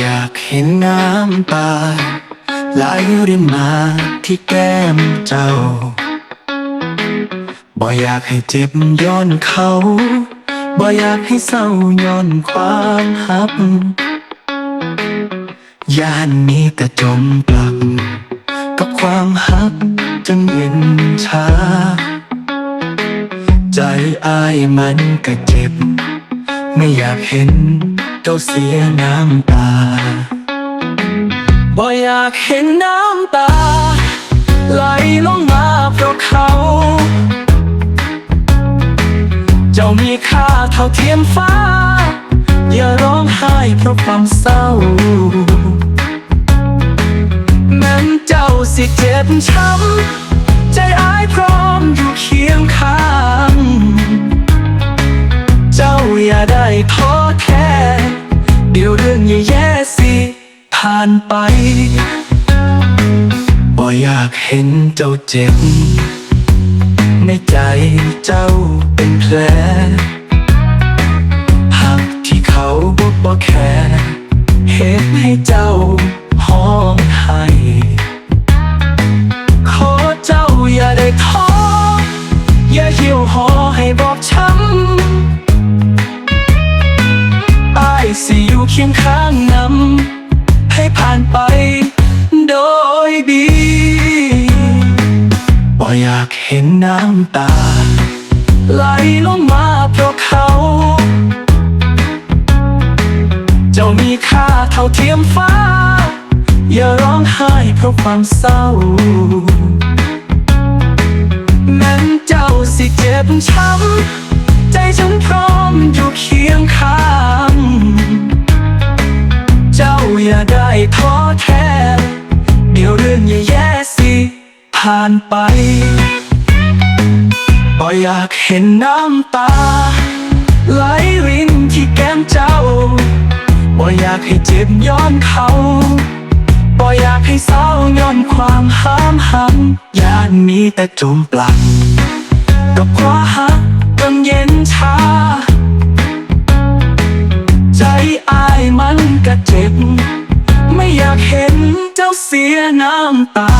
อยากเห็นน้ำตาไหลรินมาที่แก้มเจ้า บ่อยากให้เจ็บย้อนเขา บ่อยากให้เศร้าย้อนความหักย่านมีแต่จมปลัก กับความหักจนเย็นชา ใจอายมันก็เจ็บ ไม่อยากเห็น เจ้าเสียน้ำตา บ่อยากเห็นน้ำตา ไหลลงมาเพราะเขา เจ้ามีค่าเท่าเทียมฟ้า อย่าร้องไห้เพราะความเศร้าแม้นเจ้าสิเจ็บช้ำใจอายพร้อม อย่าแย่สิผ่านไป บ่อยากเห็นเจ้าเจ็บ ในใจเจ้าเป็นแผลหักที่เขาบอกบ่แค่เหตุให้เจ้า นำให้ผ่านไป โดยดีบ่อยากเห็นน้ำตา ไหลลงมาเพราะเขา เจ้ามีค่าเท่าเทียมฟ้า อย่าร้องไห้เพราะความเศร้าแม้นเจ้าสิเจ็บช้ำใจฉันพร้อมอยู่เคีย ผ่านไปบ่อยากเห็นน้ำตา ไหลรินที่แก้มเจ้าบ่อยากให้เจ็บย้อนเขาบ่อยากให้เศร้าย้อนความห้ามหันยานมีแต่จมปลักกับความหักจนเย็นชา ใจอายมันก็เจ็บ ไม่อยากเห็นเจ้าเสียน้ำตา